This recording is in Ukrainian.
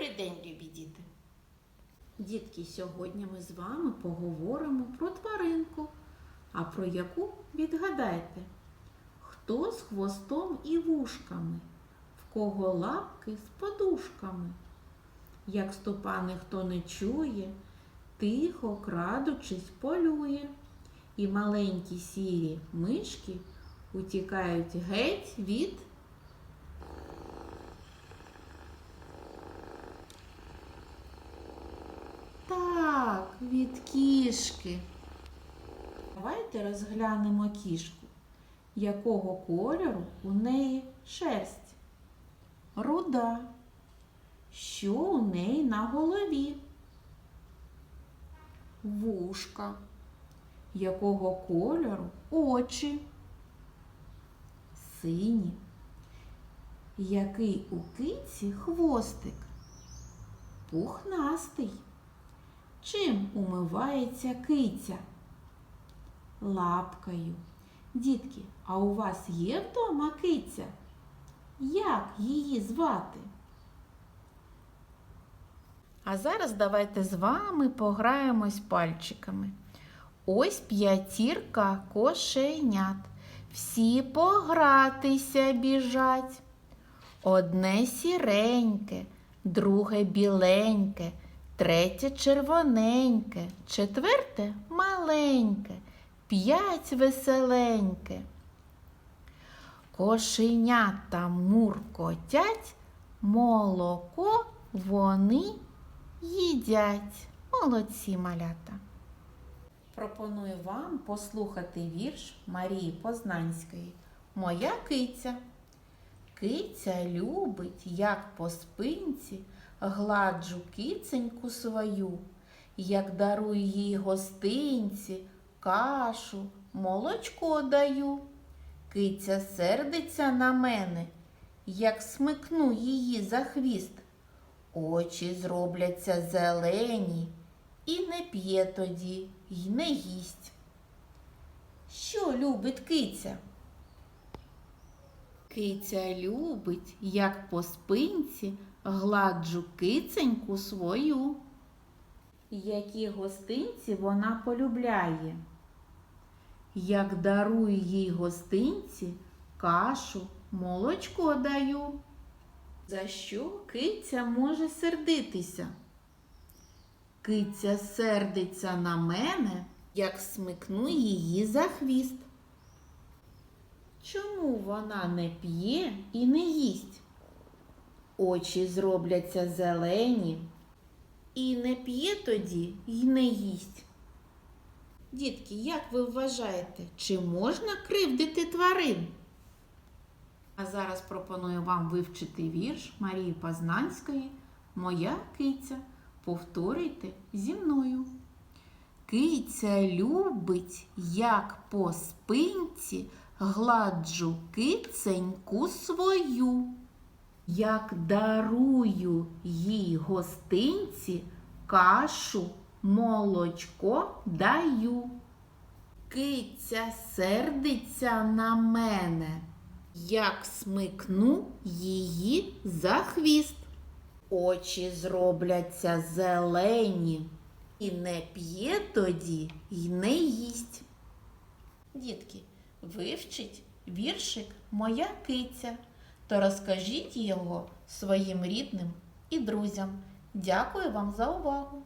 Добрий день, любі діти! Дітки, сьогодні ми з вами поговоримо про тваринку. А про яку відгадайте? Хто з хвостом і вушками? В кого лапки з подушками? Як стопа ніхто не чує, тихо, крадучись, полює. І маленькі сірі мишки утікають геть від від кішки. Давайте розглянемо кішку. Якого кольору у неї шерсть? Руда. Що у неї на голові? Вушка. Якого кольору очі? Сині. Який у киці хвостик? Пухнастий. Чим умивається киця? Лапкою. Дітки, а у вас є вдома киця? Як її звати? А зараз давайте з вами пограємось пальчиками. Ось п'ятірка кошенят. Всі погратися біжать. Одне сіреньке, друге біленьке, третє червоненьке, четверте маленьке, п'ять веселеньке. Кошенята муркотять, молоко вони їдять. Молодці малята. Пропоную вам послухати вірш Марії Познанської. Моя киця. Киця любить, як по спинці, гладжу киценьку свою, як дарую їй гостинці, кашу, молочко даю. Киця сердиться на мене, як смикну її за хвіст. Очі зробляться зелені, і не п'є тоді, й не їсть. Що любить киця? Киця любить, як по спинці гладжу киценьку свою. Які гостинці вона полюбляє. Як дарую їй гостинці, кашу, молочко даю. За що киця може сердитися? Киця сердиться на мене, як смикну її за хвіст. Чому вона не п'є і не їсть? Очі зробляться зелені, і не п'є тоді й не їсть. Дітки, як ви вважаєте, чи можна кривдити тварин? А зараз пропоную вам вивчити вірш Марії Познанської Моя киця. Повторюйте зі мною. Киця любить, як по спинці гладжу киценьку свою, як дарую їй гостинці, кашу, молочко даю. Киця сердиться на мене, як смикну її за хвіст. Очі зробляться зелені, і не п'є тоді й не їсть. Дітки, вивчіть віршик Моя киця та розкажіть його своїм рідним і друзям. Дякую вам за увагу!